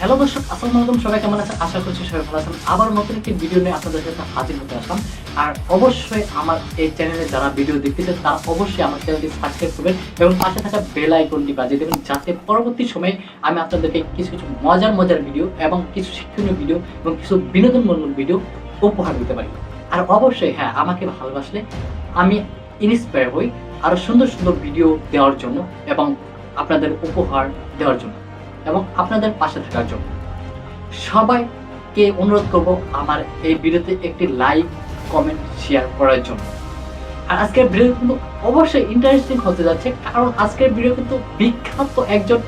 Hello দর্শক, আসসালামু আলাইকুম। সবাই কেমন আছেন? আশা করছি সবাই ভালো আছেন। আবার নতুন একটি ভিডিও নিয়ে আপনাদের সাথে হাজির হতে আসলাম। আর অবশ্যই আমার এই চ্যানেলে যারা ভিডিও দেখতেছে, তারা অবশ্যই আমার চ্যানেলটি সাবস্ক্রাইব করবেন এবং পাশে থাকা বেল আইকনটি বাজিয়ে দেবেন, যাতে পরবর্তী সময়ে আমি আপনাদেরকে কিছু কিছু মজার মজার ভিডিও এবং কিছু শিক্ষণীয় ভিডিও এবং কিছু বিনোদনমূলক ভিডিও উপহার দিতে পারি। আর অবশ্যই হ্যাঁ আমাকে ভালোবাসলে আমি ইন্সপায়ার হই আরও সুন্দর সুন্দর ভিডিও দেওয়ার জন্য এবং আপনাদের উপহার দেওয়ার জন্য। এবং আপনাদের পাশে থাকার জন্য সবাইকে অনুরোধ করব আমার এই ভিডিওতে একটি লাইক কমেন্ট শেয়ার করার জন্য আর আজকের ভিডিও কিন্তু অবশ্যই ইন্টারেস্টিং হতে যাচ্ছে কারণ আজকের ভিডিও কিন্তু বিখ্যাত একজন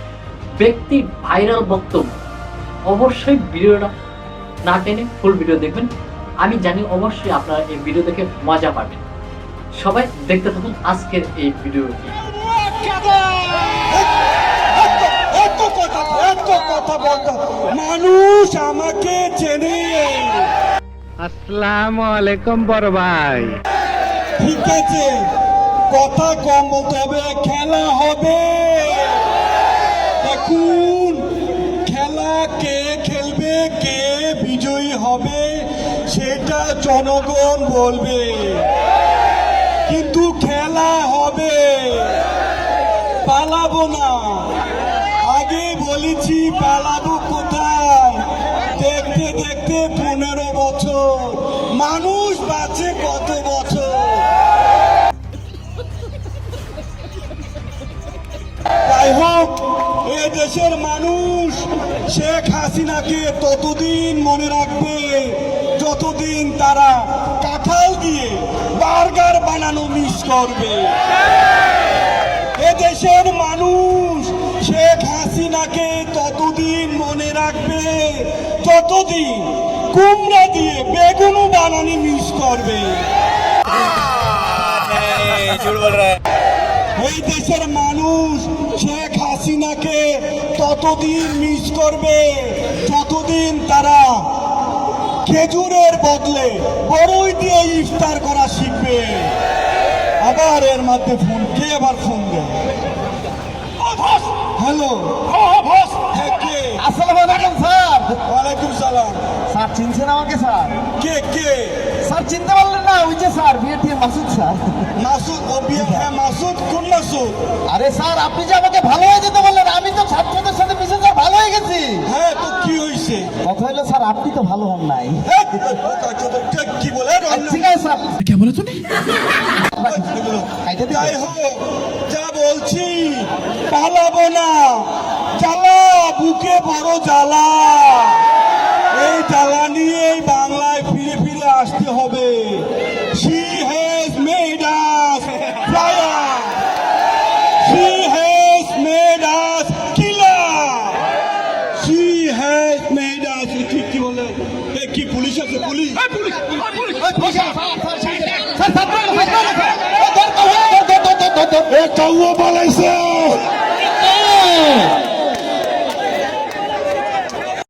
ব্যক্তি ভাইরাল বক্তব্য অবশ্যই ভিডিওটা না টেনে ফুল ভিডিও দেখবেন আমি জানি অবশ্যই আপনারা এই ভিডিও দেখে মজা পাবেন সবাই দেখতে থাকুন আজকের এই ভিডিওটি কথা বলতো মানুষ আমাকে চেনে। আসসালামু আলাইকুম বড় ভাই। ঠিক আছে কথা কম বলতে হবে খেলা হবে। দেখুন খেলা কে খেলবে কে বিজয়ী হবে সেটা জনগণ বলবে। কিন্তু খেলা হবে পালাবো না। বলেছি পালাবো কোথায়? দেখতে দেখতে পনেরো বছর। মানুষ বাঁচে কত বছর? যাই হোক, এ দেশের মানুষ শেখ হাসিনাকে ততদিন মনে রাখবে, যতদিন তারা কাঁঠাল দিয়ে বার্গার বানানো মিস করবে। এদেশের মানুষ শেখ হাসিনাকে ততদিন মনে রাখবে ততদিন কুমড়া দিয়ে বেগুনও বানানি মিস করবে। এই দেশের মানুষ শেখ হাসিনাকে ততদিন মিস করবে ততদিন তারা খেজুরের বদলে বড়ই দিয়ে ইফতার করা শিখবে। আবার এর মধ্যে ফোন কে আবার ফোন দেয় হ্যালো। হ্যাঁ কে? আসসালামু আলাইকুম স্যার। ওয়ালাইকুম সালাম। স্যার চিনছেন আমাকে স্যার? কে কে? স্যার চিনতে পারলেন না ওই যে স্যার বিয়ে মাসুদ স্যার। মাসুদ ও বিয়ে হ্যাঁ মাসুদ কোন মাসুদ? আরে স্যার আপনি যে আমাকে ভালো হয়ে যেতে বললেন আমি তো ছাত্রদের সাথে মিশে স্যার ভালো হয়ে গেছি। হ্যাঁ তো কি হয়েছে কথা হলো স্যার আপনি তো ভালো হন নাই। হ্যাঁ, কি বলে? ঠিক আছে স্যার। খাইতে দিবেন? যাই হোক যা বলছি পালাবো না। জ্বালা বুকে বড় জ্বালা। এই জ্বালা নিয়ে বাংলায় ফিরে ফিরে আসতে হবে। She has made us she has made us killer she has made us ঠিক কি বলে? কি পুলিশ আছে? পুলিশ। Police police Yeah!